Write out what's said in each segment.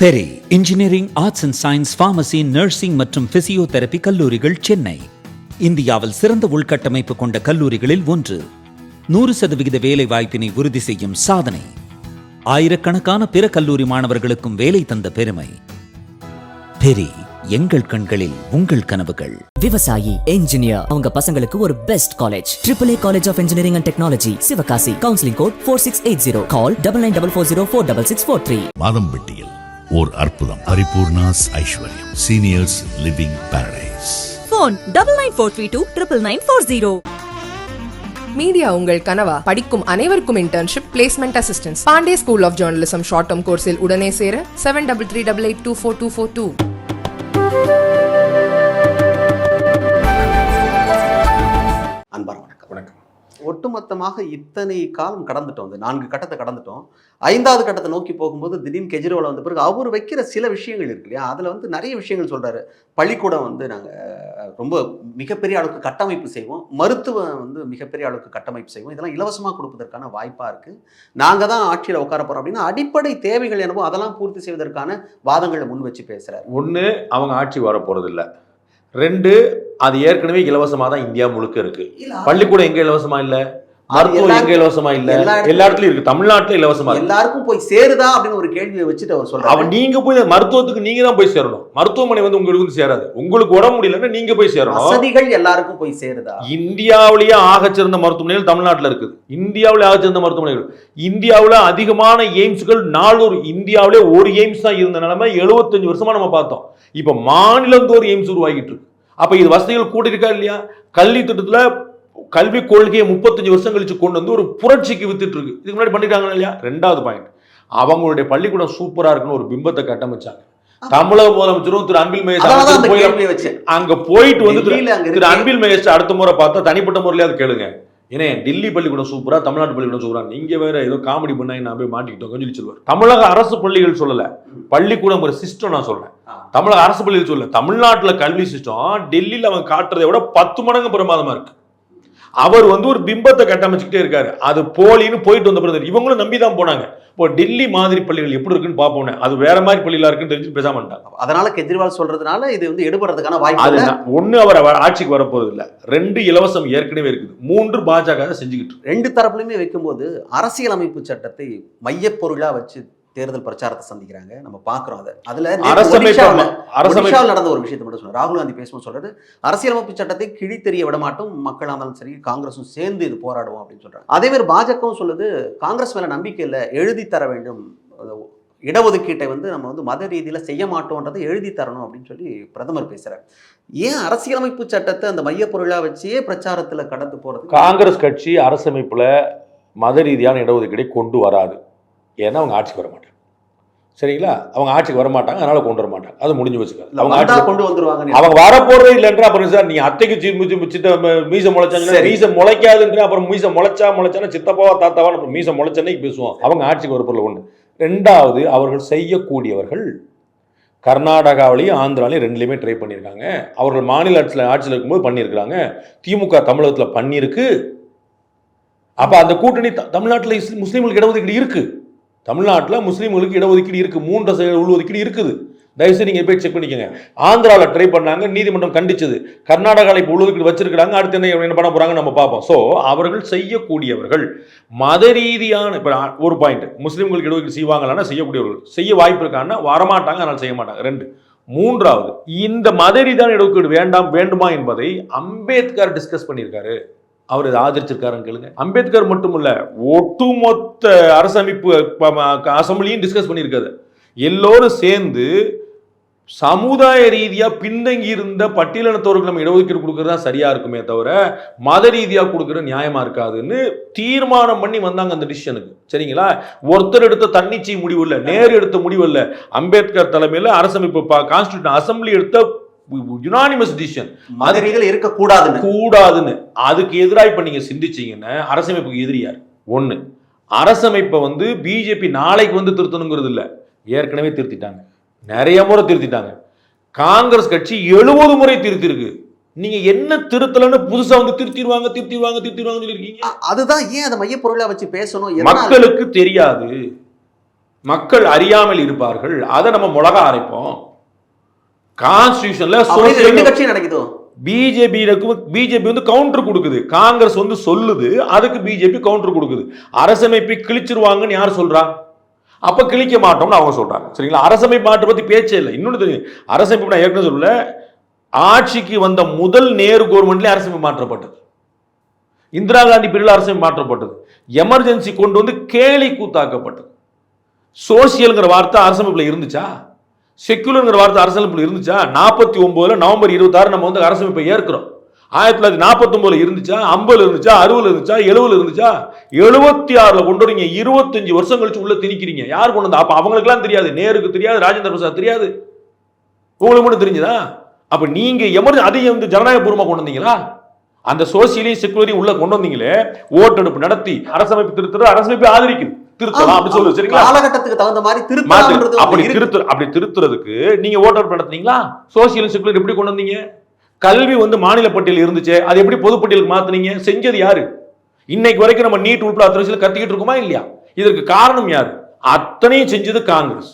Peri engineering arts and science pharmacy nursing மற்றும் physiotherapy கல்லூரிகள் சென்னை. இந்தியாவில் சிறந்த உள்கட்டமைப்பு கொண்ட கல்லூரிகளில் ஒன்று. நூறு சதவிகித வேலை வாய்ப்பினை உறுதி செய்யும் சாதனை. ஆயிரக்கணக்கான பிற கல்லூரி மாணவர்களுக்கும் வேலை தந்த பெருமை. பெரி எங்கள் கண்களில் உங்கள் கனவுகள். விவசாயி என்ஜினியர் அவங்க பசங்களுக்கு ஒரு best college triple A college of engineering and technology Sivakasi. Counselling code four six eight zero call double nine double four zero four double six four three மாதம்பட்டியில் ஓர் அற்புதம். Paripoornas Aishwaryam. Seniors living paradise phone double nine four three two triple nine four zero media உங்கள் கனவா. படிக்கும் அனைவருக்கும் internship placement assistance Pandey school of journalism short term கோர்ஸில் உடனே சேர seven double three double eight two four two four two அன்பான வணக்கம். வணக்கம். ஒட்டுமொத்தமாக இத்தனை காலம் கடந்துட்டோம். இந்த நான்கு கட்டத்தை கடந்துட்டோம். ஐந்தாவது கட்டத்தை நோக்கி போகும்போது திடீர்னு கெஜ்ரிவால் வந்த பிறகு அவர் வைக்கிற சில விஷயங்கள் இருக்கு இல்லையா? அதில் வந்து நிறைய விஷயங்கள் சொல்கிறாரு பள்ளிக்கூடம் வந்து நாங்கள் ரொம்ப மிகப்பெரிய அளவுக்கு கட்டமைப்பு செய்வோம். மருத்துவம் வந்து மிகப்பெரிய அளவுக்கு கட்டமைப்பு செய்வோம். இதெல்லாம் இலவசமாக கொடுப்பதற்கான வாய்ப்பாக இருக்குது நாங்கள் தான் ஆட்சியில் உட்கார போகிறோம் அப்படின்னா அடிப்படை தேவைகள் என்னவோ அதெல்லாம் பூர்த்தி செய்வதற்கான வாதங்களை முன் வச்சு பேசுகிறார் ஒன்று அவங்க ஆட்சி வர போகிறதில்லை ரெண்டு அது ஏற்கனவே இலவசமா தான் இந்தியா முழுக்க இருக்கு. பள்ளிக்கூடம் எங்க இலவசமா இல்ல? மருத்துவம் எங்க இலவசமா இல்ல? எல்லா இடத்துலயும் இருக்கு. தமிழ்நாட்டுல இலவசமா எல்லாருக்கும் போய் சேருதா அப்படின்னு ஒரு கேள்வியை வச்சுட்டு அவர் சொல்றாரு. அவன் நீங்க போய் மருத்துவத்துக்கு நீங்க தான் போய் சேரணும். மருத்துவமனை வந்து உங்களுக்கு வந்து சேராது. உங்களுக்கு உடம்பு முடியலன்னா நீங்க போய் சேரணும். வசதிகள் எல்லாருக்கும் போய் சேருதா? இந்தியாவிலேயே ஆகச்சிறந்த மருத்துவமனைகள் தமிழ்நாட்டில் இருக்குது. இந்தியாவிலே ஆகச்சிறந்த மருத்துவமனைகள். இந்தியாவில் அதிகமான எய்ம்ஸ்கள் நாளொரு இந்தியாவிலே ஒரு எய்ம்ஸ் தான் இருந்த நிலைமை எழுபத்தஞ்சு வருஷமா நம்ம பார்த்தோம். இப்போ மாநிலந்தோறும் எய்ம்ஸ் உருவாகிட்டு இருக்கு. அப்போ இது வசதிகள் கூட இருக்கா இல்லையா? கல்வி திட்டத்தில் கல்வி கொள்கையை முப்பத்தஞ்சு வருஷம் கழிச்சு கொண்டு வந்து ஒரு புரட்சிக்கு வித்துட்டு இருக்கு. இதுக்கு முன்னாடி பண்ணிட்டாங்க இல்லையா? ரெண்டாவது பாயிண்ட் அவங்களுடைய பள்ளிக்கூடம் சூப்பரா இருக்குன்னு ஒரு பிம்பத்தை கட்டமைச்சாங்க. தமிழக முதலமைச்சரும் திரு அன்பில் மகேஷ் அங்க போயிட்டு வந்து திரு-. அன்பில் மகேஷ் அடுத்த முறை பார்த்தா தனிப்பட்ட முறையில அது கேளுங்க. ஏன்னா டெல்லி பள்ளிக்கூடம் சூப்பரா தமிழ்நாட்டு பள்ளிக்கூடம் சூப்பரா. நீங்க வேற ஏதோ காமெடி பண்ணாங்க நான் போய் மாட்டிக்கிட்டோம் சொல்லி சொல்லுவார் தமிழக அரசு பள்ளிகள் சொல்லல. பள்ளிக்கூடம் ஒரு சிஸ்டம் நான் சொல்றேன். தமிழக அரசு பள்ளிகள் சொல்லல. தமிழ்நாட்டுல கல்வி சிஸ்டம் டெல்லியில அவன் காட்டுறதை விட பத்து மடங்கு பிரமாதமா இருக்கு. அவர் வந்து ஒரு பிம்பத்தை கட்டமைச்சுக்கிட்டே இருக்காரு. அது போலின்னு போயிட்டு வந்த பிறகு இவங்களும் நம்பி தான் போனாங்க. இப்போ டெல்லி மாதிரி பள்ளிகள் எப்படி இருக்குன்னு பார்ப்போம் அது வேற மாதிரி பள்ளிகளா இருக்குன்னு தெரிஞ்சு பேசாம வந்துட்டாங்க. அதனால கெஜ்ரிவால் சொல்றதுனால இது வந்து எடுபடுறதுக்கான வாய்ப்பு ஒண்ணு அவர் ஆட்சிக்கு வரப்போறது இல்ல. ரெண்டு இலவசம் ஏற்கனவே இருக்குது. மூன்று பாஜக செஞ்சுக்கிட்டு. ரெண்டு தரப்புலையுமே வைக்கும்போது அரசியலமைப்பு சட்டத்தை மையப்பொருளா வச்சு தேர்தல் பிரச்சாரத்தை சந்திக்கிறாங்க. நம்ம பாக்குறோம் அதை. அதுல நடந்த ஒரு விஷயத்தை மட்டும் சொல்றேன். ராகுல் காந்தி பேசும்போது சொல்றாரு அரசியலமைப்பு சட்டத்தை கிழித்தெறிய விட மாட்டோம். மக்களா இருந்தாலும் சரி காங்கிரஸும் சேர்ந்து இது போராடுவோம் அப்படின்னு சொல்றாங்க. அதே மாதிரி பாஜகவும் சொல்லுது காங்கிரஸ் மேல நம்பிக்கை இல்லை. எழுதி தர வேண்டும். இடஒதுக்கீட்டை வந்து நம்ம வந்து மத ரீதியில செய்ய மாட்டோன்றதை எழுதி தரணும் அப்படின்னு சொல்லி பிரதமர் பேசுறாரு. ஏன் அரசியலமைப்பு சட்டத்தை அந்த மையப்பொருளா வச்சே பிரச்சாரத்துல கடந்து போறது காங்கிரஸ் கட்சி அரசமைப்புல மத ரீதியான இடஒதுக்கீடை கொண்டு வராது. ஏன்னா அவங்க ஆட்சிக்கு வர மாட்டாங்க சரிங்களா? அவங்க ஆட்சிக்கு வர மாட்டாங்க அதனால கொண்டு வர மாட்டாங்க அது முடிஞ்சு வச்சுக்காது அவங்க ஆட்சி கொண்டு வந்துருவாங்க அவங்க வரப்போறதே இல்லைன்ற அப்புறம் சார் நீ அத்தைக்கு சித்த மீச முளைச்சாங்க. மீச முளைக்காதுன்ற அப்புறம் மீச முளைச்சா முளைச்சானா சித்தப்பாவா தாத்தாவா அப்புறம் மீச முளைச்சனே பேசுவோம். அவங்க ஆட்சிக்கு வரப்போறல ஒண்ணு. ரெண்டாவது அவர்கள் செய்யக்கூடியவர்கள் கர்நாடகாவிலையும் ஆந்திராலையும் ரெண்டுலையுமே ட்ரை பண்ணியிருக்காங்க. அவர்கள் மாநில ஆட்சியில் ஆட்சியில் இருக்கும்போது பண்ணியிருக்கிறாங்க. திமுக தமிழகத்தில் பண்ணியிருக்கு. அப்போ அந்த கூட்டணி தமிழ்நாட்டுல முஸ்லீம்களுக்கு இடஒதுக்கீடு இருக்கு. தமிழ்நாட்டில் முஸ்லீம்களுக்கு இடஒதுக்கீடு இருக்குது மூன்று சதவீத உள்ஒதுக்கீடு இருக்குது. தயவுசெய்து நீங்கள் போய் செக் பண்ணிக்கோங்க. ஆந்திராவில் ட்ரை பண்ணாங்க நீதிமன்றம் கண்டிச்சது. கர்நாடகாவில் இப்போ உள்ஒதுக்கீடு வச்சிருக்கிறாங்க. அடுத்து என்ன என்ன பண்ண போகிறாங்க நம்ம பார்ப்போம். ஸோ அவர்கள் செய்யக்கூடியவர்கள் மத ரீதியான இப்போ ஒரு பாயிண்ட் முஸ்லீம்களுக்கு இடஒதுக்கீடு செய்வாங்களான்னா செய்யக்கூடியவர்கள். செய்ய வாய்ப்பு இருக்காங்கன்னா வரமாட்டாங்க அதனால் செய்ய மாட்டாங்க. ரெண்டு. மூன்றாவது இந்த மத ரீதியான இடஒதுக்கீடு வேண்டாம் வேண்டுமா என்பதை அம்பேத்கர் டிஸ்கஸ் பண்ணியிருக்காரு. அவர் இதை ஆதரிச்சிருக்காருன்னு கேளுங்க. அம்பேத்கர் மட்டும் ஒட்டுமொத்த அரசமைப்பு அசம்பிளியும் டிஸ்கஸ் பண்ணியிருக்காரு. எல்லோரும் சேர்ந்து சமுதாய ரீதியாக பின்தங்கி இருந்த பட்டியலினத்தவர்களுக்கு நம்ம இடஒதுக்கீடு கொடுக்கறது தான் சரியா இருக்குமே தவிர மத ரீதியாக கொடுக்கறது நியாயமா இருக்காதுன்னு தீர்மானம் பண்ணி வந்தாங்க அந்த டிசிஷனுக்கு சரிங்களா? ஒருத்தர் எடுத்த தன்னிச்சை முடிவு இல்லை நேரு எடுத்த முடிவு இல்லை. அம்பேத்கர் தலைமையில் அரசமைப்பு கான்ஸ்டியூஷன் அசம்பிளி எடுத்த யுனானிமஸ் டிசிஷன் மத ரீதியில இருக்கக்கூடாதுன்னு. கூடாதுன்னு அதுக்கு எதிராக இப்ப நீங்க சிந்திச்சீங்கன்னா அரசமைப்புக்கு எதிரியார் ஒண்ணு. அரசமைப்பை வந்து பிஜேபி நாளைக்கு வந்து திருத்தணுங்கிறது இல்ல. ஏற்கனவே திருத்திட்டாங்க. நிறைய முறை திருத்திட்டாங்க. காங்கிரஸ் கட்சி எழுபது முறை திருத்திருக்கு. நீங்க என்ன திருத்தலன்னு புதுசா வந்து திருத்திடுவாங்க திருத்திடுவாங்க திருத்திடுவாங்க சொல்லியிருக்கீங்க? அதுதான் ஏன் அதை மையப்பொருளா வச்சு பேசணும்? மக்களுக்கு தெரியாது. மக்கள் அறியாமல் இருப்பார்கள். அதை நம்ம மிளகா அரைப்போம். கான்ஸ்டியூஷன்ல ரெண்டு கட்சியும் நடக்குதோ? பிஜேபி பிஜேபி வந்து கவுண்டர் கொடுக்குது. காங்கிரஸ் வந்து சொல்லுது அதுக்கு பிஜேபி கவுண்டர் கொடுக்குது. அரசமைப்பை கிழிச்சிருவாங்கன்னு யார் சொல்றா? அப்ப கிழிக்க மாட்டோம்னு அவங்க சொல்றாங்க. சரிங்களா? அரசமைப்பு மாற்ற பத்தி பேச்சே இல்லை. இன்னொன்று தெரியும். அரசமைப்பு நான் ஏற்கனவே சொல்லல. ஆட்சிக்கு வந்த முதல் நேரு கவர்மெண்ட்லேயே அரசமைப்பு மாற்றப்பட்டது. இந்திரா காந்தி பீரியடில் அரசமைப்பு மாற்றப்பட்டது. எமர்ஜென்சி கொண்டு வந்து கேலி கூத்தாக்கப்பட்டது. சோசியல்ங்கிற வார்த்தை அரசமைப்பில் இருந்துச்சா? செக்யூலருங்கிற வார்த்தை அரசமைப்பில் இருந்துச்சா? நாற்பத்தி ஒன்பதுல நவம்பர் இருபத்தாறு நம்ம வந்து அரசமைப்பை ஏற்கிறோம். ஆயிரத்தி தொள்ளாயிரத்தி நாற்பத்தொம்பதுல இருந்துச்சா? ஐம்பதுல இருந்துச்சா? அறுபதுல இருந்துச்சா? எழுபதுல இருந்துச்சா? எழுபத்தி ஆறுல கொண்டு வரீங்க. இருபத்தஞ்சு வருஷம் கழிச்சு உள்ள திணிக்கிறீங்க. யார் கொண்டு வந்தா? அப்ப அவங்களுக்குலாம் தெரியாது. நேருக்கு தெரியாது. ராஜேந்திர பிரசாத் தெரியாது. உங்களுக்கு மட்டும் தெரிஞ்சதா? அப்ப நீங்க எமர்ஜென்சி அதையும் வந்து ஜனநாயக பூர்வமா கொண்டு வந்தீங்களா? அந்த சோசியலையும் செக்குலரையும் உள்ள கொண்டு வந்தீங்களே ஓட்டெடுப்பு நடத்தி அரசமைப்பு திருத்தம் அரசமைப்பை ஆதரிக்குது திருத்தலாம் அப்படி சொல்லு சரிங்களா? காலகட்டத்துக்கு தகுந்த மாதிரி மாத்து. திருத்தலாம்ன்றது அப்படி இருக்கு. திருத்து அப்படி திருத்துறதுக்கு நீங்க ஓட்டர் நடத்துனீங்களா? சோசியல் எப்படி கொண்டு வந்தீங்க? கல்வி வந்து மாநில பட்டியல் இருந்துச்சு அது எப்படி பொதுப்பட்டியலுக்கு மாத்துனீங்க? செஞ்சது யாரு? இன்னைக்கு வரைக்கும் நம்ம நீட் உட்பட அத்தனை விஷயத்துல கத்திக்கிட்டு இருக்கோமா இல்லையா? இதற்கு காரணம் யாரு? அத்தனையும் செஞ்சது காங்கிரஸ்.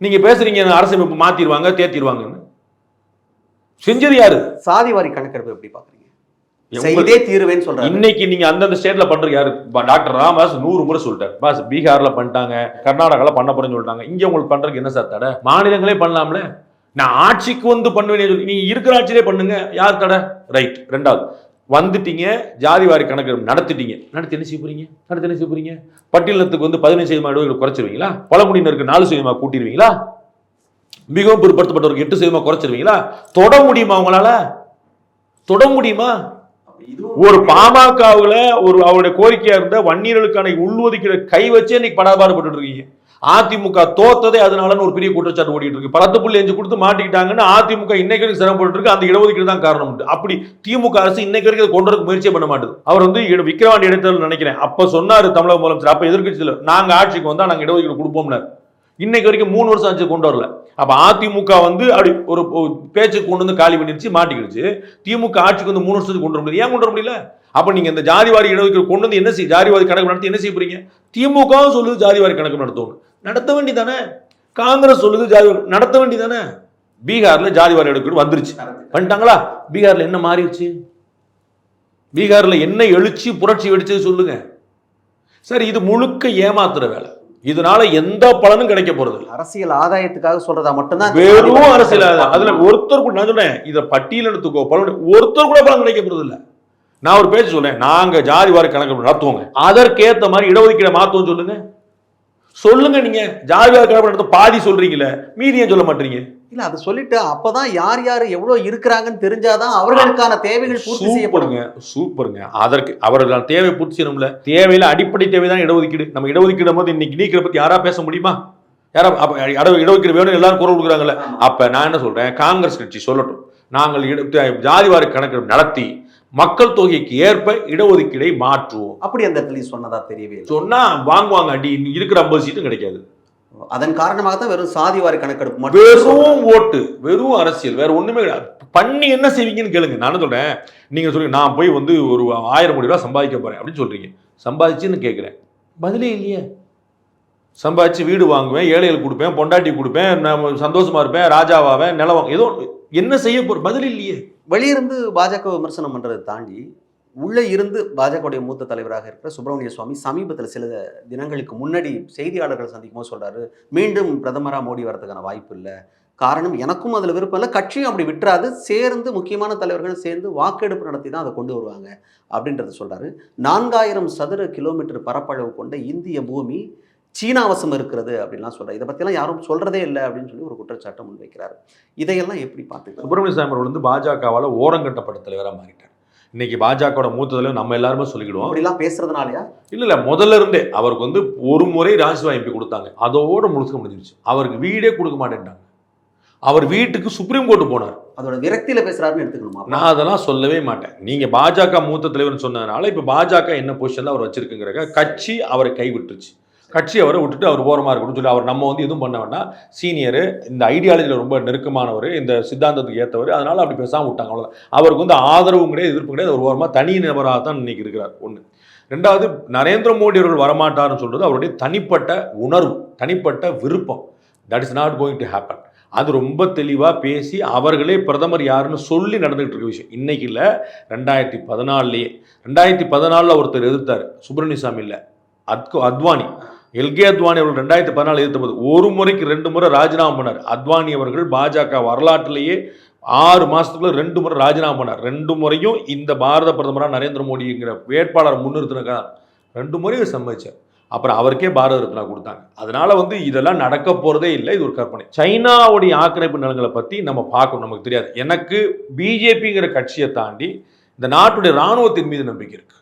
நீங்க பேசுறீங்க அரசமைப்பு மாத்திடுவாங்க தேத்திடுவாங்கன்னு. செஞ்சது யாரு? சாதி வாரி கணக்கெடுப்பு எப்படி பாக்குறீங்க செய்தே தீருவேன்னு சொல்றாரு. இன்னைக்கு நீங்க அந்தந்த ஸ்டேட்ல பண்றது யாரு? டாக்டர் ராமதாஸ் நூறு முறை சொல்லிட்டாரு. பாஸ் பீகார்ல பண்ணிட்டாங்க கர்நாடகால பண்ண போறேன்னு சொல்லிட்டாங்க. இங்க உங்களுக்கு பண்றதுக்கு என்ன சார் தடை? மாநிலங்களே பண்ணலாம்ல? நான் ஆட்சிக்கு வந்து பண்ணுவேன் சொல்லி நீங்க இருக்கிற ஆட்சியிலே பண்ணுங்க. யார் தடை? ரைட் ரெண்டாவது வந்துட்டீங்க ஜாதி வாரி கணக்கு நடத்திட்டீங்க. நடத்தி என்ன செய்ய போறீங்க? நடத்தி என்ன செய்ய போறீங்க? பட்டியலத்துக்கு வந்து பதினஞ்சு சதவீதம் இடஒதுக்கீடு குறைச்சிருவீங்களா? பழங்குடியினருக்கு நாலு சதவீதமா கூட்டிடுவீங்களா மிகவும் பிற்படுத்தப்பட்டவருக்கு எட்டு சதவீதமா குறைச்சிருவீங்களா? தொட முடியுமா அவங்களால தொட முடியுமா? ஒரு பாமகவுல ஒரு அவருடைய கோரிக்கையா இருந்த வன்னியர்களுக்கான உள்ஒதுக்கீடு கை வச்சே இன்னைக்கு படாபாடுபட்டு இருக்கீங்க. அதிமுக தோத்ததே அதனாலன்னு ஒரு பெரிய குற்றச்சாட்டு ஓடிட்டு இருக்கு. பத்து புள்ளி அஞ்சு கொடுத்து மாட்டிக்கிட்டாங்கன்னு அதிமுக இன்னைக்கு வரைக்கும் சிரமப்பட்டு இருக்கு. அந்த இடஒதுக்கீடு தான் காரணம் உண்டு. அப்படி திமுக அரசு இன்னைக்கு வரைக்கும் அதை கொண்டு வரக்கு முயற்சியே பண்ண மாட்டுது. அவர் வந்து விக்கிரவாண்டி இடத்துல நினைக்கிறேன். அப்ப சொன்னாரு தமிழக முதலமைச்சர். அப்ப எதிர்க்கட்சியில் நாங்க ஆட்சிக்கு வந்தா நாங்க இடஒதுக்கீடு கொடுப்போம்னாரு. இன்னைக்கு வரைக்கும் மூணு வருஷம் ஆச்சு கொண்டு வரல. அப்போ அதிமுக வந்து அப்படி ஒரு பேச்சு பேச்சுக்கு கொண்டு வந்து காலி பண்ணிருச்சு மாட்டிக்கிடுச்சு. திமுக ஆட்சிக்கு வந்து மூணு வருஷத்துக்கு கொண்டு வர முடியல. ஏன் கொண்டு வர முடியல? அப்போ நீங்கள் இந்த ஜாதிவாரி இடஒதுக்கீடு கொண்டு வந்து என்ன செய்ய ஜாதிவாரி கணக்கு நடத்தி என்ன செய்ய போறீங்க? திமுக சொல்லுது ஜாதிவாரி கணக்கு நடத்தணும் நடத்த வேண்டியதானே? காங்கிரஸ் சொல்லுது ஜாதி நடத்த வேண்டியதானே? பீகாரில் ஜாதிவாரி இடஒதுக்கீடு வந்துருச்சு. பண்ணிட்டாங்களா பீகாரில் என்ன மாறிடுச்சு? பீகாரில் என்ன எழுச்சி புரட்சி வெடிச்சது சொல்லுங்க. சரி இது முழுக்க ஏமாத்துற வேலை. இதனால எந்த பலனும் கிடைக்க போறது. அரசியல் ஆதாயத்துக்காக சொல்றதா மட்டும்தான் வெறும் அரசியல் அது. அதுல ஒருத்தர் கூட நான் சொன்னேன் இதை பட்டியல் எடுத்துக்கோ பலன் ஒருத்தர் கூட பலன் கிடைக்க போறது இல்ல. நான் ஒரு பேச்சு சொன்னேன் நாங்க ஜாதி வாரி கணக்கு நடத்துவோங்க. அதற்கேத்த மாதிரி இடஒதுக்கீடை மாத்துவோம் சொல்லுங்க. சொல்லுங்க நீங்க. ஜாதி வாரி கணக்கு நடத்த பாதி சொல்றீங்களே மீதி ஏன் சொல்ல மாட்டீங்க. இல்ல அது சொல்லிட்டு அப்பதான் யார் யார் எவ்வளவு இருக்கிறாங்கன்னு தெரிஞ்சாதான் அவர்களுக்கான தேவைகள் பூர்த்தி செய்யப்படுங்க சூப்பருங்க. அதற்கு அவர்கள் தேவை பூர்த்தி செய்யணும்ல தேவையில அடிப்படை தேவை தான் இடஒதுக்கீடு. நம்ம இடஒதுக்கீடு போது இன்னைக்கு நீக்கிற பத்தி யாரா பேச முடியுமா? யாரா அப்ப இட- இடஒதுக்கீடு வேணும் எல்லாரும் குரல் கொடுக்குறாங்கல்ல. அப்ப நான் என்ன சொல்றேன்? காங்கிரஸ் கட்சி சொல்லட்டும். நாங்கள் ஜாதிவாரி கணக்கு நடத்தி மக்கள் தொகைக்கு ஏற்ப இடஒதுக்கீடை மாற்றுவோம். அப்படி அந்த இடத்துல சொன்னதா தெரியவே சொன்னா வாங்குவாங்க அடி இருக்கிற ஐம்பது சீட்டும் கிடைக்காது. அதன் காரணமாக தான் வெறும் சாதிவாரி கணக்கெடுப்பு வெறும் ஓட்டு வெறும் அரசியல் வேற ஒண்ணுமே கிடையாது. பண்ணி என்ன செய்வீங்கன்னு கேளுங்க. நானும் சொல்றேன். நீங்க சொல்லுங்க நான் போய் வந்து ஒரு ஆயிரம் கோடி ரூபாய் சம்பாதிக்க போறேன் அப்படின்னு சொல்றீங்க. சம்பாதிச்சுன்னு கேட்குறேன். பதிலே இல்லையே. சம்பாதிச்சு வீடு வாங்குவேன் ஏழைகளுக்கு கொடுப்பேன் பொண்டாட்டி கொடுப்பேன் நான் சந்தோஷமா இருப்பேன் ராஜாவாவேன் நிலம் ஏதோ என்ன செய்ய போற பதில் இல்லையே. வெளியிருந்து பாஜக விமர்சனம் பண்றதை தாண்டி உள்ளே இருந்து பாஜகவுடைய மூத்த தலைவராக இருக்கிற சுப்பிரமணிய சுவாமி சமீபத்தில் சில தினங்களுக்கு முன்னாடி செய்தியாளர்கள் சந்திக்கும் போது சொல்கிறாரு மீண்டும் பிரதமராக மோடி வரதுக்கான வாய்ப்பு இல்லை. காரணம் எனக்கும் அதில் விருப்பம் இல்லை. கட்சியும் அப்படி விட்டுறாது. சேர்ந்து முக்கியமான தலைவர்கள் சேர்ந்து வாக்கெடுப்பு நடத்தி தான் அதை கொண்டு வருவாங்க. அப்படின்றத சொல்கிறாரு நான்காயிரம் சதுர கிலோமீட்டர் பரப்பளவு கொண்ட இந்திய பூமி சீனாவசம் இருக்கிறது அப்படின்லாம் சொல்கிறார் இதை பற்றிலாம் யாரும் சொல்கிறதே இல்லை அப்படின்னு சொல்லி ஒரு குற்றச்சாட்டை முன்வைக்கிறார். இதையெல்லாம் எப்படி பார்த்துக்கலாம்? சுப்பிரமணிய சாமி அவர்கள் வந்து பாஜகவால் ஓரங்கட்டப்பட்ட தலைவராக மாறிட்டார். இன்னைக்கு பாஜகவோட மூத்த தலைவர் நம்ம எல்லாருமே சொல்லிக்கிடுவோம். அப்படிலாம் பேசுறதுனாலயா? இல்ல இல்ல முதல்ல இருந்தே அவருக்கு வந்து ஒரு முறை ராஜ்யசபா எம்பி கொடுத்தாங்க. அதோட முழுக்க முடிஞ்சிருச்சு. அவருக்கு வீடே கொடுக்க மாட்டேன்ட்டாங்க. அவர் வீட்டுக்கு சுப்ரீம் கோர்ட் போனார். அதோட விரக்தியில பேசுறாருன்னு எடுத்துக்கணுமா? நான் அதெல்லாம் சொல்லவே மாட்டேன். நீங்க பாஜக மூத்த தலைவர்னு சொன்னதுனால இப்ப பாஜக என்ன பொசிஷன்ல அவர் வச்சிருக்குங்கிற கட்சி அவரை கைவிட்டுருச்சு. கட்சி அவரை விட்டுட்டு அவர் ஓரமா இருக்கணும்னு சொல்லி அவர் நம்ம வந்து எதுவும் பண்ண வேண்டாம். சீனியர் இந்த ஐடியாலஜியில் ரொம்ப நெருக்கமானவர் இந்த சித்தாந்தத்துக்கு ஏற்றவர் அதனால் அப்படி பேசாமல் விட்டாங்க அவ்வளவுதான். அவருக்கு வந்து ஆதரவும் கிடையாது எதிர்ப்பு கிடையாது. ஒரு ஓரமாக தனி நபராக தான் இன்னைக்கு இருக்கிறார் ஒன்று ரெண்டாவது நரேந்திர மோடி அவர்கள் வரமாட்டார்னு சொல்கிறது அவருடைய தனிப்பட்ட உணர்வு தனிப்பட்ட விருப்பம். That is not going to happen அது ரொம்ப தெளிவாக பேசி அவர்களே பிரதமர் யாருன்னு சொல்லி நடந்துகிட்டு இருக்க விஷயம். இன்னைக்கு இல்லை ரெண்டாயிரத்தி பதினாலுலேயே. ரெண்டாயிரத்தி பதினாலில் ஒருத்தர் எதிர்த்தார் சுப்பிரமணிய சாமி இல்லை அத்கோ அத்வானி. எல்கே அத்வானி அவர்கள் ரெண்டாயிரத்தி பதினாலு எதிர்த்த ஒரு முறைக்கு ரெண்டு முறை ராஜினாமா பண்ணார். அத்வானி அவர்கள் பாஜக வரலாற்றிலேயே ஆறு மாதத்துக்குள்ள ரெண்டு முறை ராஜினாமா பண்ணார். ரெண்டு முறையும் இந்த பாரத பிரதமராக நரேந்திர மோடிங்கிற வேட்பாளர் முன்னிறுத்தினக்கா ரெண்டு முறையும் சம்மதிச்சார். அப்புறம் அவருக்கே பாரத ரத்னா கொடுத்தாங்க. அதனால வந்து இதெல்லாம் நடக்க போறதே இல்லை இது ஒரு கற்பனை. சைனாவுடைய ஆக்கிரமிப்பு நிலங்களை பற்றி நம்ம பார்க்கணும் நமக்கு தெரியாது. எனக்கு பிஜேபிங்கிற கட்சியை தாண்டி இந்த நாட்டுடைய ராணுவத்தின் மீது நம்பிக்கை இருக்கு.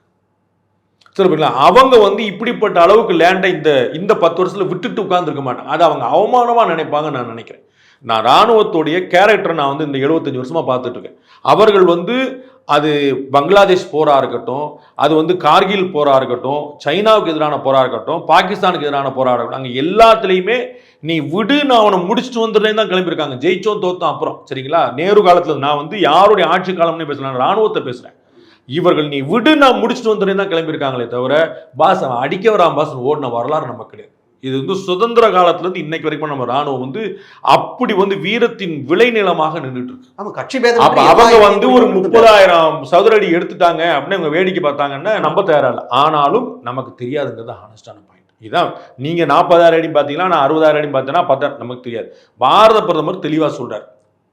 சரிங்களா அவங்க வந்து இப்படிப்பட்ட அளவுக்கு லேண்டை இந்த இந்த பத்து வருஷத்தில் விட்டுட்டு உட்காந்துருக்க மாட்டாங்க. அது அவங்க அவமானமாக நினைப்பாங்க நான் நினைக்கிறேன். நான் இராணுவத்துடைய கேரக்டரை நான் வந்து இந்த எழுபத்தஞ்சு வருஷமாக பார்த்துட்ருக்கேன் அவர்கள் வந்து அது பங்களாதேஷ் போராக இருக்கட்டும் அது வந்து கார்கில் போராக இருக்கட்டும் சைனாவுக்கு எதிரான போராக இருக்கட்டும் பாகிஸ்தானுக்கு எதிரான போராக இருக்கட்டும் அங்கே எல்லாத்துலேயுமே நீ விடு நான் அவனை முடிச்சுட்டு வந்துடுறேன் தான் கிளம்பியிருக்காங்க. ஜெயிச்சோம் தோத்தோம் அப்புறம். சரிங்களா? நேரு காலத்தில் நான் வந்து யாருடைய ஆட்சி காலம்னு பேசுகிறேன் ராணுவத்தை பேசுகிறேன் இவர்கள் நீ விடு நான் முடிச்சுட்டு வந்துடுறேன் தான் கிளம்பியிருக்காங்களே தவிர பாஸ் அவன் அடிக்க வரான் பாஸ் ஓடின வரலாறு நமக்கு கிடையாது. இது வந்து சுதந்திர காலத்துலேருந்து இன்னைக்கு வரைக்கும் நம்ம ராணுவம் வந்து அப்படி வந்து வீரத்தின் விளைநிலமாக நின்றுட்டு இருக்கு. கட்சி அப்ப அவங்க வந்து ஒரு முப்பதாயிரம் சதுர அடி எடுத்துட்டாங்க அப்படின்னு அவங்க வேடிக்கை பார்த்தாங்கன்னா நம்ப தயாரா இல்லை ஆனாலும் நமக்கு தெரியாதுங்கிறது ஹானஸ்டான பாயிண்ட் இதான் நீங்க நாற்பதாயிரம் அடி பார்த்தீங்களா நான் அறுபதாயிரம் அடி பார்த்தேன்னா பத்தாயிரம் நமக்கு தெரியாது. பாரத பிரதமர் தெளிவா சொல்றார்.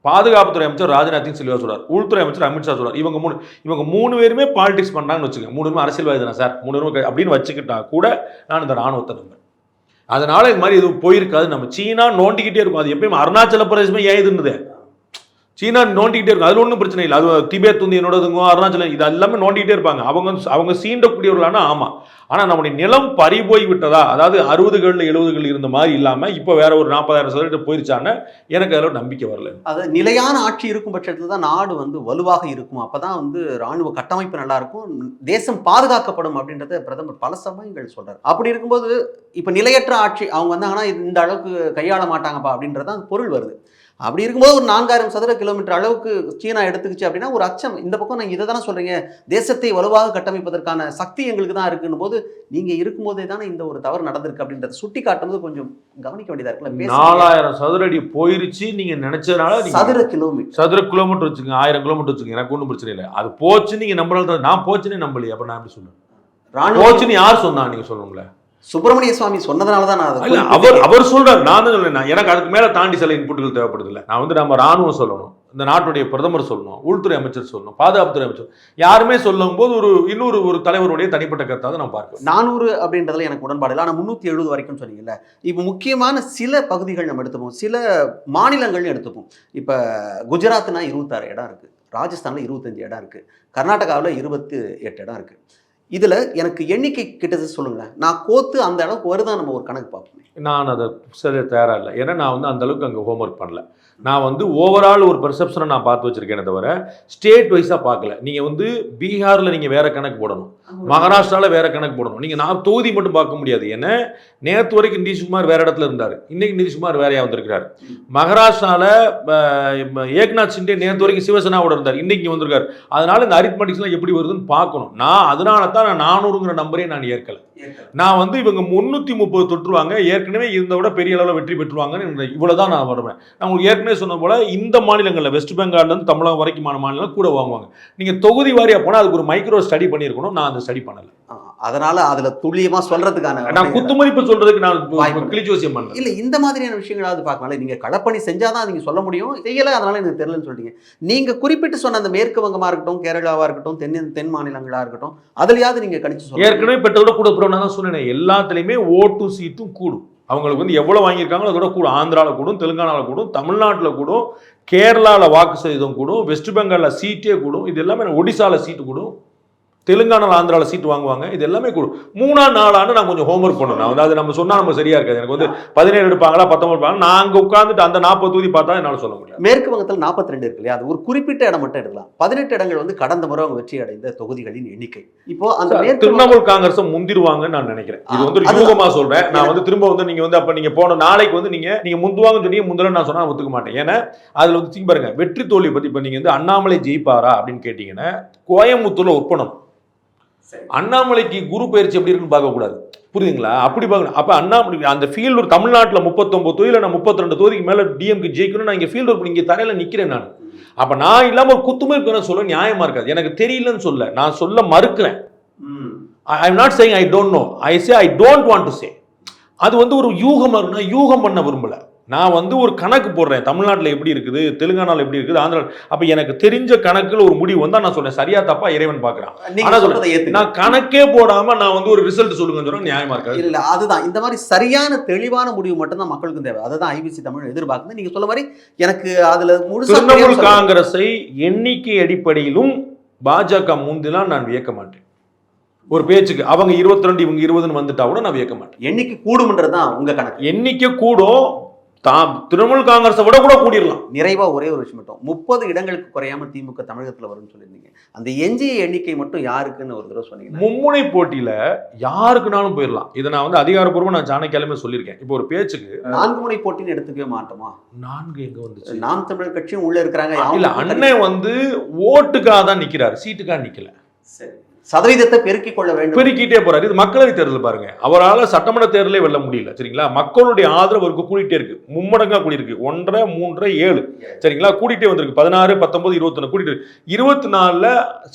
பாதுகாப்புத்துறை அமைச்சர் ராஜ்நாத் சிங் தெளிவா சொல்றார். உள்துறை அமைச்சர் அமித்ஷா சொல்றார். இவங்க மூணு இவங்க மூணு பேருமே பாலிடிக்ஸ் பண்ணாங்கன்னு வச்சுக்கோங்க. மூணு பேருமே அரசியல்வாதி தானே சார்? மூணு பேரும் அப்படின்னு வச்சுக்கிட்டா கூட நான் இந்த ராணுவத்தை நம்பேன் அதனால இது மாதிரி எதுவும் போயிருக்காது. நம்ம சீனா நோண்டிக்கிட்டே இருக்கும். அது எப்பயும் அருணாச்சல பிரதேசமே ஏன் சீனா நோண்டிக்கிட்டே இருக்கும் அதில் ஒன்றும் பிரச்சனை இல்லை. அது திபேத் வந்து என்னோடதுங்க அருணாச்சலம் இது எல்லாமே நோண்டிகிட்டே இருப்பாங்க. அவங்க அவங்க சீண்டக்கூடியவர்களானா? ஆமாம் ஆனால் நம்முடைய நிலம் பறி போய் விட்டதா அதாவது அறுபதுகளில் எழுபதுகள் இருந்த மாதிரி இல்லாமல் இப்போ வேற ஒரு நாற்பதாயிரம் சதவீதம் போயிருச்சான்னு எனக்கு அதில் நம்பிக்கை வரல. அது நிலையான ஆட்சி இருக்கும் பட்சத்தில் தான் நாடு வந்து வலுவாக இருக்கும். அப்போ தான் வந்து ராணுவ கட்டமைப்பு நல்லா இருக்கும். தேசம் பாதுகாக்கப்படும் அப்படின்றத பிரதமர் பல சமயங்கள் சொல்கிறார் அப்படி இருக்கும்போது இப்போ நிலையற்ற ஆட்சி அவங்க வந்தாங்கன்னா இந்த அளவுக்கு கையாள மாட்டாங்கப்பா அப்படின்றதான் பொருள் வருது. அப்படி இருக்கும்போது ஒரு நான்காயிரம் சதுர கிலோமீட்டர் அளவுக்கு சீனா எடுத்துக்கிச்சு அப்படின்னா ஒரு அச்சம். இந்த பக்கம் நீங்க இதை தானே சொல்றீங்க. தேசத்தை வலுவாக கட்டமைப்பதற்கான சக்தி எங்களுக்கு தான் இருக்குன்னு போது நீங்க இருக்கும்போதே தானே இந்த ஒரு தவறு நடந்திருக்கு அப்படின்றத சுட்டி காட்டும்போது கொஞ்சம் கவனிக்க வேண்டியதா இருக்குல்ல. நாலாயிரம் சதுர அடி போயிருச்சு நீங்க நினைச்சதுனால சதுர கிலோமீட்டர். சதுர கிலோமீட்டர் வச்சுங்க ஆயிரம் கிலோமீட்டர் வச்சுங்க எனக்கு ஒன்றும் பிரச்சனை இல்லை. அது போச்சு நீங்க நம்பளால நான் போச்சுன்னே நம்பலையே. அப்ப நான் எப்படி சொல்லுவேன் போச்சுன்னு யார் சொன்னா நீங்க சொல்லுங்களேன்? சுப்பிரமணிய சுவாமி சொன்னதுனால தான் நான். அவர் அவர் சொல்றாரு நான் தான் எனக்கு அதுக்கு மேல தாண்டி சில இன்புட்கள் தேவைப்படுது இல்ல நான் வந்து நம்ம ராணுவம் சொல்லணும் இந்த நாட்டுடைய பிரதமர் சொல்லணும் உள்துறை அமைச்சர் சொல்லணும் பாதுகாப்புத்துறை அமைச்சர் யாருமே சொல்லும் போது ஒரு இன்னொரு ஒரு தலைவருடைய தனிப்பட்ட கருத்தாக நான் பார்க்கிறேன். நானூறு அப்படின்றதுல எனக்கு உடன்பாடு இல்லை. ஆனால் முந்நூற்றி எழுபது வரைக்கும் சொன்னீங்கல்ல இப்போ முக்கியமான சில பகுதிகள் நம்ம எடுத்துப்போம். சில மாநிலங்கள்னு எடுத்துப்போம். இப்போ குஜராத்னா இருபத்தாறு இடம் இருக்குது ராஜஸ்தானில் இருபத்தஞ்சு இடம் இருக்குது கர்நாடகாவில் இருபத்தி எட்டு இடம் இருக்குது இதில் எனக்கு எண்ணிக்கை கிட்டது சொல்லுங்களேன். நான் கோத்து அந்த அளவுக்கு வருதான் நம்ம ஒரு கணக்கு பார்ப்போமே. நான் அதை சரி தயாராக இல்லை. ஏன்னா நான் வந்து அந்த அளவுக்கு அங்கே ஹோம்ஒர்க் பண்ணல. நான் வந்து ஓவரால் ஒரு பெர்செப்ஷனை நான் பார்த்து வச்சிருக்கேனே தவிர ஸ்டேட் வைஸாக பார்க்கல. நீங்கள் வந்து பீகாரில் நீங்கள் வேற கணக்கு போடணும். மகாராஷ்டிராவில் வேற கணக்கு போடணும். நீங்கள் நான் தொகுதி மட்டும் பார்க்க முடியாது. ஏன்னா நேற்று வரைக்கும் நிதிஷ்குமார் வேற இடத்துல இருந்தார். இன்னைக்கு நிதிஷ்குமார் வேறையா வந்திருக்கிறார். மகாராஷ்டிராவில் ஏக்நாத் சிண்டே நேற்று வரைக்கும் சிவசேனாவோட இருந்தார். இன்னைக்கு இங்க வந்திருக்காரு. அதனால இந்த அரித்மெட்டிக்ஸ்லாம் எப்படி வருதுன்னு பார்க்கணும். நான் அதனால தான் நான் நானூறுங்கிற நம்பரே நான் ஏற்கல. நான் வந்து இவங்க முந்நூற்றி முப்பது தொற்றுவாங்க ஏற்கனவே இருந்த விட பெரிய அளவில் வெற்றி பெற்றுவாங்கன்னு இந்த இவ்வளவுதான் நான் வருவேன். நான் உங்களுக்கு ஏற்கனவே சொன்ன போல இந்த மாநிலங்களில் வெஸ்ட் பெங்கால்லேருந்து தமிழகம் வரைக்குமான மாநிலம் கூட வாங்குவாங்க. நீங்கள் தொகுதி வாரியாக போனால் அதுக்கு ஒரு மைக்ரோ ஸ்டடி பண்ணியிருக்கணும். நான் அந்த ஸ்டடி பண்ணல. அதனால அதுல துல்லியமா சொல்றதுக்கான நான் குத்துமதிப்பு சொல்றதுக்கு நான் வாய்ப்பு. கிளிச்சோசியம் பண்ணல இல்ல இந்த மாதிரியான விஷயங்களாவது பார்க்கலாம்ல நீங்க களப்பணி செஞ்சாதான் நீங்க சொல்ல முடியும். செய்யல அதனால எனக்கு தெரியலன்னு சொல்லிட்டீங்க. நீங்க குறிப்பிட்டு சொன்ன அந்த மேற்கு வங்கமா இருக்கட்டும் கேரளாவா இருக்கட்டும் தென் தென் மாநிலங்களா இருக்கட்டும் அதுலயாவது நீங்க சொல்லுங்க. ஏற்கனவே பெற்றதோட கூட போகிறோம் தான் சொன்னேன் எல்லாத்துலேயுமே ஓட்டும் சீட்டும் கூடும். அவங்களுக்கு வந்து எவ்வளோ வாங்கியிருக்காங்களோ அதோட கூடும். ஆந்திராவில் கூடும் தெலுங்கானாவில் கூடும் தமிழ்நாட்டில் கூடும் கேரளாவில் வாக்கு சதவீதம் கூடும் வெஸ்ட் பெங்காலில் சீட்டே கூடும். இது எல்லாமே ஒடிசாவில் சீட்டு கூடும். தெலுங்கானாவில் ஆந்திராவில் சீட்டு வாங்குவாங்க. இது எல்லாமே கூடும் மூணா நாளான்னு நான் கொஞ்சம் ஹோம்ஒர்க் பண்ணணும். நான் வந்து அது நம்ம சொன்னால் நம்ம சரியா இருக்காது. எனக்கு வந்து பதினேழு எடுப்பாங்களா பத்தொன்பது எடுப்பாங்க நான் அங்கே உட்காந்துட்டு அந்த நாற்பது தொகுதி பார்த்தா என்னால் சொல்ல முடியாது. மேற்கு வங்கத்தில் 42 ரெண்டு இருக்கு இல்லையா? அது ஒரு குறிப்பிட்ட இடம் மட்டும் எடுக்கலாம். பதினெட்டு இடங்கள் வந்து கடந்த முறை அவங்க வெற்றி அடைந்த தொகுதிகளின் எண்ணிக்கை. இப்போ அந்த திரிணாமுல் காங்கிரஸ் முந்திருவாங்கன்னு நான் நினைக்கிறேன். இது வந்து ஒரு அதுதான். யூகமா சொல்றேன். நான் வந்து திரும்ப வந்து நீங்க வந்து அப்ப நீங்க போன நாளைக்கு வந்து நீங்க நீங்க முந்துவாங்கன்னு சொன்னீங்க முந்தல நான் சொன்னா ஒத்துக்க மாட்டேன். ஏன்னா அதுல வந்து பாருங்க வெற்றி தோல்வி பத்தி இப்ப நீங்க வந்து அண்ணாமலை ஜெயிப்பாரா அப்படின்னு கேட்டீங்கன்னா கோயம்புத்தூர்ல ஒப்பனம் அண்ணாமலைக்கு குரு பயிற்சி எப்படி இருக்குன்னு பார்க்கக்கூடாது. புரியுதுங்களா? அப்படி பார்க்கணும் அப்போ அண்ணாமலை அந்த ஃபீல்டு ஒரு தமிழ்நாட்டில் முப்பத்தொம்பது தொகுதியில் நான் முப்பத்தி ரெண்டு தொகுதிக்கு மேலே டிஎம்க்கு ஜெயிக்கணும் நான் இங்கே ஃபீல்டு ஒர்க் இங்கே தரையில் நிற்கிறேன் நான். அப்போ நான் இல்லாமல் ஒரு குத்துமதிப்பு சொல்ல நியாயமா இருக்காது. எனக்கு தெரியலன்னு சொல்ல. நான் சொல்ல மறுக்கிறேன். I am not saying I don't know I say I don't want to say அது வந்து ஒரு யூகம் யூகம் பண்ண விரும்பல. நான் வந்து ஒரு கணக்கு போடுறேன். தமிழ்நாட்டில் எப்படி இருக்குது? தெலுங்கானாவில் எப்படி இருக்குது? ஆந்திரா அப்போ எனக்கு தெரிஞ்ச கணக்கில் ஒரு முடிவு வந்தா நான் சொல்றேன். சரியா தப்பா? இறைவன் பார்க்குறான் நான் கணக்கே போடாம நான் வந்து ஒரு ரிசல்ட் சொல்லுங்கன்னு சொன்னா நியாயமா இருக்காது. இல்ல அதுதான். இந்த மாதிரி சரியான தெளிவான முடிவு மட்டும்தான் மக்களுக்கும் தேவை. அதுதான் ஐபிசி தமிழ் எதிர்பார்க்குது. நீங்க சொல்ல மாதிரி எனக்கு அதுல திரிணாமுல் சொல்ல- காங்கிரஸை எண்ணிக்கை அடிப்படையிலும் பாஜக முந்தினால் நான் வியக்க மாட்டேன். ஒரு பேச்சுக்கு அவங்க இருபத்தி ரெண்டு இவங்க இருபதுன்னு வந்துட்டா கூட நான் வியக்க மாட்டேன். எண்ணிக்கை கூடும்ன்றதுதான் உங்க கணக்கு. எண்ணிக்கை கூடும். தாம் திரிணாமுல் காங்கிரஸை விட கூட கூடிடலாம். நிறைவா ஒரே ஒரு விஷயம் மட்டும். முப்பது இடங்களுக்கு குறையாம திமுக தமிழகத்துல வரும்னு சொல்லியிருந்தீங்க. அந்த எஞ்சிய எண்ணிக்கை மட்டும் யாருக்குன்னு ஒரு தடவை சொன்னீங்கன்னா மும்முனை போட்டியில யாருக்குனாலும் போயிடலாம். இதை நான் வந்து அதிகாரப்பூர்வமா நான் ஜானக்கிழமை சொல்லியிருக்கேன். இப்போ ஒரு பேச்சுக்கு நான்கு முனை போட்டின்னு எடுத்துக்கவே மாட்டோமா? நான்கு எங்க வந்துச்சு? நாம் தமிழர் கட்சியும் உள்ள இருக்கிறாங்க. இல்ல அண்ணன் வந்து ஓட்டுக்காக தான் நிக்கிறாரு. சீட்டுக்காக நிக்கல. சரி. சதவீதத்தை பெருக்கிக் கொள்ள வேண்டும். பெருக்கிட்டே போறாரு. இது மக்களவை தேர்தல் பாருங்க. அவரால சட்டமன்ற தேர்தலே வெல்ல முடியல. சரிங்களா? மக்களுடைய ஆதரவு அவருக்கு கூடிட்டே இருக்கு. மும்மடங்கா கூடி இருக்கு ஒன்றரை மூன்றரை ஏழு. சரிங்களா? கூடிட்டே வந்திருக்கு. பதினாறு பத்தொன்பது இருபத்தொன்னு கூட்டிட்டு. இருபத்தி நாலுல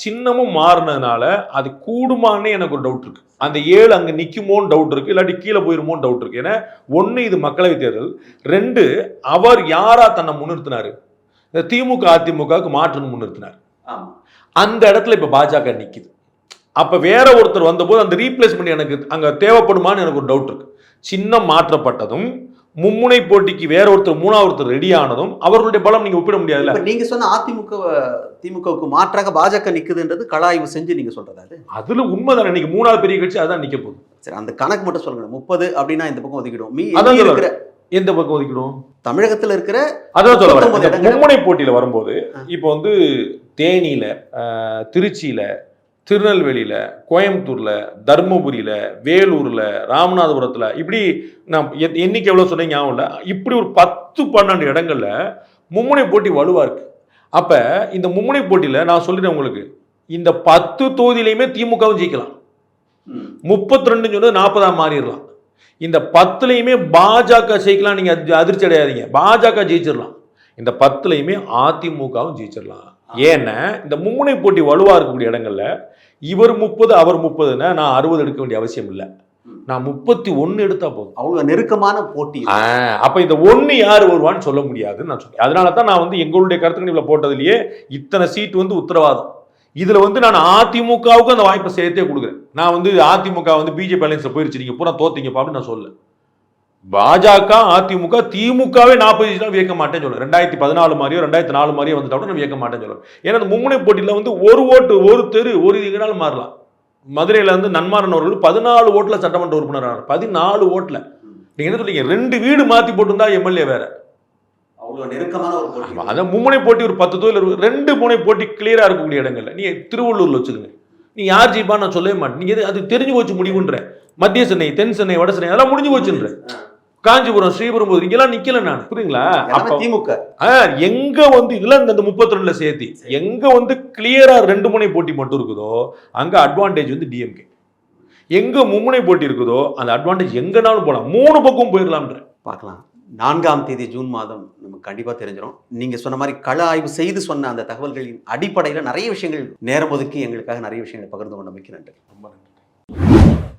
சின்னமும் மாறினதுனால அது கூடுமான்னு எனக்கு ஒரு டவுட் இருக்கு. அந்த ஏழு அங்க நிக்குமோன்னு டவுட் இருக்கு. இல்லாட்டி கீழே போயிருமோன்னு டவுட் இருக்கு. ஏன்னா ஒண்ணு இது மக்களவை தேர்தல். ரெண்டு அவர் யாரா தன்னை முன்னிறுத்தினாரு? திமுக அதிமுகவுக்கு மாற்றுன்னு முன்னிறுத்தினார். அந்த இடத்துல இப்ப பாஜக நிக்குது. அப்ப வேற ஒருத்தர் வந்தபோது அந்த ரீப்ளேஸ்மெண்ட் எனக்கு அங்க தேவைப்படுமான்னு எனக்கு ஒரு டவுட் இருக்கு. சின்னம் மாற்றப்பட்டதும் மும்முனை போட்டிக்கு வேற ஒருத்தர் மூணாவது ஒருத்தர் ரெடி ஆனதும் அவர்களுடைய பலம் நீங்க ஒப்பிட இப்ப நீங்க சொன்ன அதிமுக திமுகவுக்கு மாற்றாக பாஜக நிக்குதுன்றது கலாய்வு செஞ்சு நீங்க சொல்றது அது? அதுல உண்மைதான் இன்னைக்கு மூணாவது பெரிய கட்சி அதான் நிக்க போகுது. சரி அந்த கணக்கு மட்டும் சொல்லுங்க. முப்பது அப்படின்னா இந்த பக்கம் ஒதுக்கிடும் மீ இருக்கிற எந்த பக்கம் ஒதுக்கிடும் தமிழகத்துல இருக்கிற அதான் சொல்ல வரேன். 39 இந்த இடங்கள். மும்முனை போட்டியில வரும்போது. இப்போ வந்து தேனியில திருச்சியில திருநெல்வேலியில் கோயம்புத்தூரில் தருமபுரியில் வேலூரில் ராமநாதபுரத்தில் இப்படி நான் எ- எண்ணிக்கை எவ்வளோ சொன்னீங்க ஞாபகம் இல்லை. இப்படி ஒரு பத்து பன்னெண்டு இடங்களில் மும்முனை போட்டி வலுவாக இருக்குது அப்போ இந்த மும்முனை போட்டியில் நான் சொல்லிட்டேன் உங்களுக்கு. இந்த பத்து தொகுதியிலையுமே திமுகவும் ஜெயிக்கலாம். முப்பத்தி ரெண்டுன்னு சொன்னது நாற்பதாம் மாறிடலாம். இந்த பத்துலையுமே பாஜக ஜெயிக்கலாம் நீங்கள் அதிர்ச்சி அடையாதீங்க. பாஜக ஜெயிச்சிடலாம். இந்த பத்துலையுமே அதிமுகவும் ஜெயிச்சிடலாம். ஏன்னா இந்த மும்முனை போட்டி வலுவாக இருக்கக்கூடிய இடங்களில் இவர் முப்பது அவர் முப்பதுன்னா நான் அறுபது எடுக்க வேண்டிய அவசியம் இல்லை. நான் முப்பத்தி ஒன்னு எடுத்தா போதும். அவ்வளவு நெருக்கமான போட்டி அப்ப இந்த ஒண்ணு யார் வருவான்னு சொல்ல முடியாதுன்னு நான் சொன்னேன் அதனால தான் நான் வந்து எங்களுடைய கருத்துக்கணிப்புல போட்டதுலயே இத்தனை சீட் வந்து உத்தரவாதம். இதுல வந்து நான் அதிமுகவுக்கு அந்த வாய்ப்பை சேர்த்தே கொடுக்குறேன். நான் வந்து அதிமுக வந்து பிஜேபி அலைன்ஸ்ல போயிருச்சு. நீங்க பூரா தோத்தீங்க அப்படின்னு நான் சொல்ல பாஜக அதிமுக திமுகவே நாற்பது சீட்லாம் வியக்க மாட்டேன்னு சொல்லுவேன் ரெண்டாயிரத்தி பதினாலு மாதிரியோ ரெண்டாயிரத்தி நாலு மாதிரியோ வந்துட்டா கூட நான் வியக்க மாட்டேன்னு சொல்லுவேன் ஏன்னா அந்த மும்முனை போட்டியில வந்து ஒரு ஓட்டு ஒரு தெரு ஒரு இதுனாலும் மாறலாம். மதுரையில வந்து நன்மாரன் அவர்கள் பதினாலு ஓட்டுல சட்டமன்ற உறுப்பினர் பதினாலு ஓட்டுல. நீங்க என்ன சொல்றீங்க? ரெண்டு வீடு மாத்தி போட்டிருந்தா எம்எல்ஏ வேற. அவ்வளவு நெருக்கமான ஒரு போட்டி. அதான் மும்முனை போட்டி ஒரு பத்து தொழில் ரெண்டு முனை போட்டி கிளியரா இருக்கக்கூடிய இடங்கள்ல. நீங்க திருவள்ளூர்ல வச்சுக்கோங்க. நீ யார் ஜெயிப்பான்னு நான் சொல்லவே மாட்டேன். எது- அது தெரிஞ்சு போச்சு முடிவுன்ற மத்திய சென்னை தென் சென்னை வட சென்னை அதெல்லாம் முடிஞ்சு போச்சுன்ற காஞ்சிபுரம் ஸ்ரீபுரம் போது இங்கெல்லாம் நிக்கல நான். புரியுங்களா திமுக. எங்க வந்து இதெல்லாம் இந்த முப்பத்தி ரெண்டுல சேர்த்து எங்க வந்து கிளியரா ரெண்டு முனை போட்டி மட்டும் இருக்குதோ அங்க அட்வான்டேஜ் வந்து டிஎம்கே எங்க மும்முனை போட்டி இருக்குதோ அந்த அட்வான்டேஜ் எங்கனாலும் போலாம். மூணு பக்கம் போயிடலாம்ன்ற பார்க்கலாம். நான்காம் தேதி ஜூன் மாதம் நமக்கு கண்டிப்பாக தெரிஞ்சிடும் நீங்கள் சொன்ன மாதிரி கள ஆய்வு செய்து சொன்ன அந்த தகவல்களின் அடிப்படையில் நிறைய விஷயங்கள் நேரம் ஒதுக்கி எங்களுக்காக நிறைய விஷயங்களை பகிர்ந்து கொண்டமைக்கு நன்றி. ரொம்ப நன்றி.